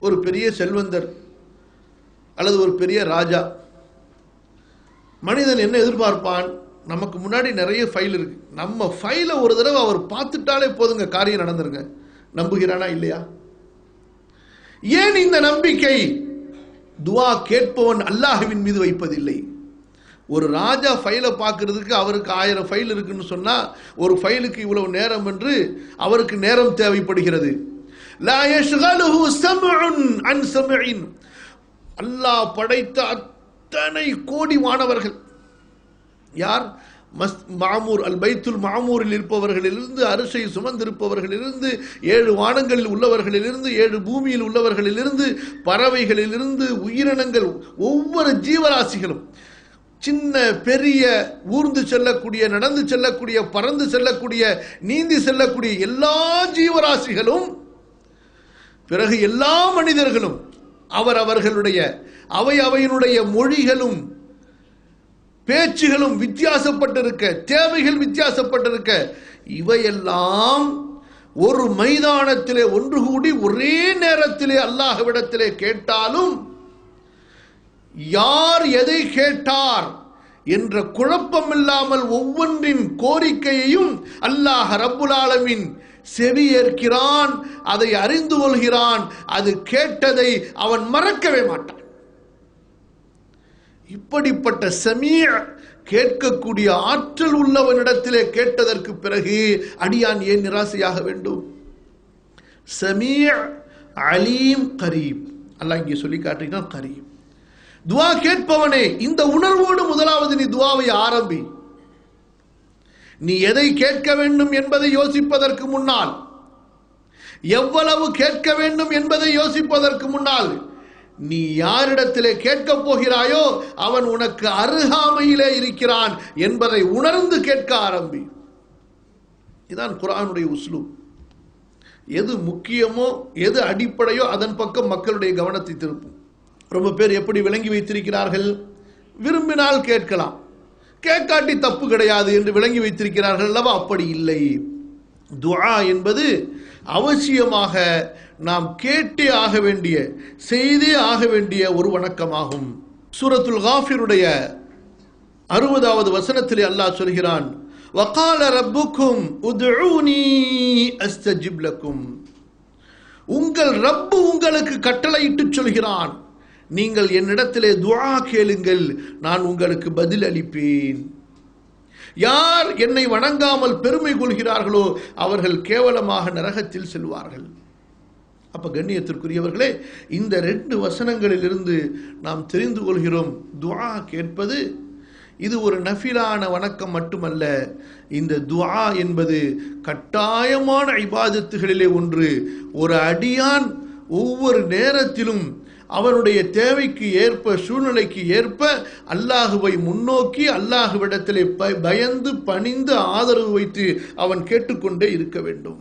ஒரு பெரிய செல்வந்தர் அல்லது ஒரு பெரிய ராஜா. மனிதன் என்ன எதிர்பார்ப்பான்? நமக்கு முன்னாடி நிறைய ஃபைல் இருக்கு. நம்ம ஃபைலை ஒரு தடவை அவர் பார்த்துட்டாலே போதுங்க காரியம் நடந்துருங்க. நம்புகிறானா இல்லையா? ஏன் இந்த நம்பிக்கை? துவா கேட்பவன் அல்லாஹுவின் மீது வைப்பதில்லை. ஒரு ராஜா ஃபைலை பார்க்கறதுக்கு அவருக்கு ஆயிரம் ஃபைல் இருக்குன்னு சொன்னால் ஒரு ஃபைலுக்கு இவ்வளவு நேரம் என்று அவருக்கு நேரம் தேவைப்படுகிறது. லா யஷ்கலுஹு சம்உன் அன் சம்இன் அல்லாஹ் படைத்த அத்தனை கோடி மாணவர்கள். யார்? மஸ் மாமூர் அல் பைத்துல் மாமூரில் இருப்பவர்களிலிருந்து அரிசை சுமந்திருப்பவர்களிலிருந்து ஏழு வானங்களில் உள்ளவர்களிலிருந்து ஏழு பூமியில் உள்ளவர்களிலிருந்து பறவைகளிலிருந்து உயிரினங்கள் ஒவ்வொரு ஜீவராசிகளும் சின்ன பெரிய ஊர்ந்து செல்லக்கூடிய நடந்து செல்லக்கூடிய பறந்து செல்லக்கூடிய நீந்தி செல்லக்கூடிய எல்லா ஜீவராசிகளும் பிறகு எல்லா மனிதர்களும் அவர் அவர்களுடைய அவை அவையினுடைய மொழிகளும் பேச்சுகளும் வித்தியாசப்பட்டிருக்க தேவைகள் வித்தியாசப்பட்டிருக்க இவையெல்லாம் ஒரு மைதானத்திலே ஒன்று கூடி ஒரே நேரத்திலே அல்லாஹ்விடத்திலே கேட்டாலும் யார் எதை கேட்டார் என்ற குழப்பம் இல்லாமல் ஒவ்வொன்றின் கோரிக்கையையும் அல்லாஹ் ரப்புல் ஆலமின் செவி ஏற்கிறான் அதை அறிந்து கொள்கிறான் அது கேட்டதை அவன் மறக்கவே மாட்டான். இப்படிப்பட்ட செமிய கேட்கக்கூடிய ஆற்றல் உள்ளவனிடத்திலே கேட்டதற்கு பிறகு அடியான் ஏன் நிராசையாக வேண்டும்? சமீ அலீம் கரீம். அல்லாஹ் இங்கே சொல்லி காட்டுகிறான் கரீம். துவா கேட்பவனே இந்த உணர்வோடு முதலாவது நீ துவாவை ஆரம்பி. நீ எதை கேட்க வேண்டும் என்பதை யோசிப்பதற்கு முன்னால் எவ்வளவு கேட்க வேண்டும் என்பதை யோசிப்பதற்கு முன்னால் நீ யாரிடத்திலே கேட்கப் போகிறாயோ அவன் உனக்கு அருகாமையிலே இருக்கிறான் என்பதை உணர்ந்து கேட்க ஆரம்பி. இதான் குரானுடைய உஸ்லூப். எது முக்கியமோ எது அடிப்படையோ அதன் பக்கம் மக்களுடைய கவனத்தை திருப்பும். ரொம்ப பேர் எப்படி விளங்கி வைத்திருக்கிறார்கள்? விரும்பினால் கேட்கலாம். கேட்காட்டி தப்பு கிடையாது என்று விளங்கி வைத்திருக்கிறார்கள் அல்லவா? அப்படி இல்லை. துஆ என்பது அவசியமாக நாம் கேட்டே ஆக வேண்டிய செய்தே ஆக வேண்டிய ஒரு வணக்கமாகும். சூரத்துல் காஃபிருடைய அறுபதாவது வசனத்திலே அல்லாஹ் சொல்கிறான் வகால ரப்புக்கும் உதுஊனி அஸ்தஜிப் லக்கும். உங்கள் ரப்பு உங்களுக்கு கட்டளையிட்டு சொல்கிறான். நீங்கள் என்னிடத்திலே துவா கேளுங்கள் நான் உங்களுக்கு பதில் அளிப்பேன். யார் என்னை வணங்காமல் பெருமை கொள்கிறார்களோ அவர்கள் கேவலமாக நரகத்தில் செல்வார்கள். அப்ப கண்ணியத்திற்குரியவர்களே இந்த ரெண்டு வசனங்களிலிருந்து நாம் தெரிந்து கொள்கிறோம். துவா கேட்பது இது ஒரு நஃபிலான வணக்கம் மட்டுமல்ல இந்த துவா என்பது கட்டாயமான ஐபாதத்துகளிலே ஒன்று. ஒரு அடியான் ஒவ்வொரு நேரத்திலும் அவனுடைய தேவைக்கு ஏற்ப சூழ்நிலைக்கு ஏற்ப அல்லாஹுவை முன்னோக்கி அல்லாஹுவிடத்திலே பயந்து பணிந்து ஆதரவு வைத்து அவன் கேட்டுக்கொண்டே இருக்க வேண்டும்.